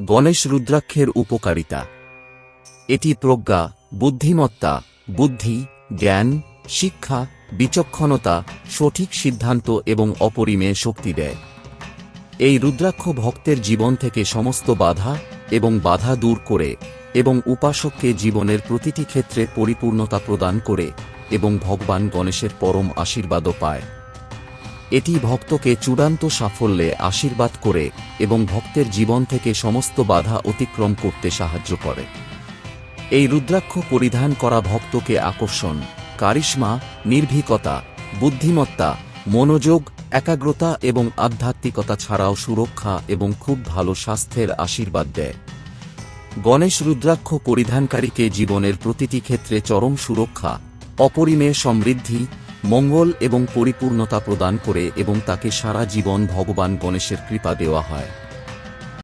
গণেশ রুদ্রাক্ষের উপকারিতা। এটি প্রজ্ঞা, বুদ্ধিমত্তা, বুদ্ধি, জ্ঞান, শিক্ষা, বিচক্ষণতা, সঠিক সিদ্ধান্ত এবং অপরিমেয় শক্তি দেয়। এই রুদ্রাক্ষ ভক্তের জীবন থেকে সমস্ত বাধা এবং বাধা দূর করে এবং উপাসককে জীবনের প্রতিটি ক্ষেত্রে পরিপূর্ণতা প্রদান করে এবং ভগবান গণেশের পরম আশীর্বাদও পায়। এটি ভক্তকে চূড়ান্ত সাফল্যে আশীর্বাদ করে এবং ভক্তের জীবন থেকে সমস্ত বাধা অতিক্রম করতে সাহায্য করে। এই রুদ্রাক্ষ পরিধান করা ভক্তকে আকর্ষণ, কারিশ্মা, নির্ভীকতা, বুদ্ধিমত্তা, মনোযোগ, একাগ্রতা এবং আধ্যাত্মিকতা ছাড়াও সুরক্ষা এবং খুব ভালো স্বাস্থ্যের আশীর্বাদ দেয়। গণেশ রুদ্রাক্ষ পরিধানকারীকে জীবনের প্রতিটি ক্ষেত্রে চরম সুরক্ষা, অপরিমেয় সমৃদ্ধি মঙ্গল এবং পরিপূর্ণতা প্রদান করে এবং তাকে সারা জীবন ভগবান গণেশের কৃপা দেওয়া হয়।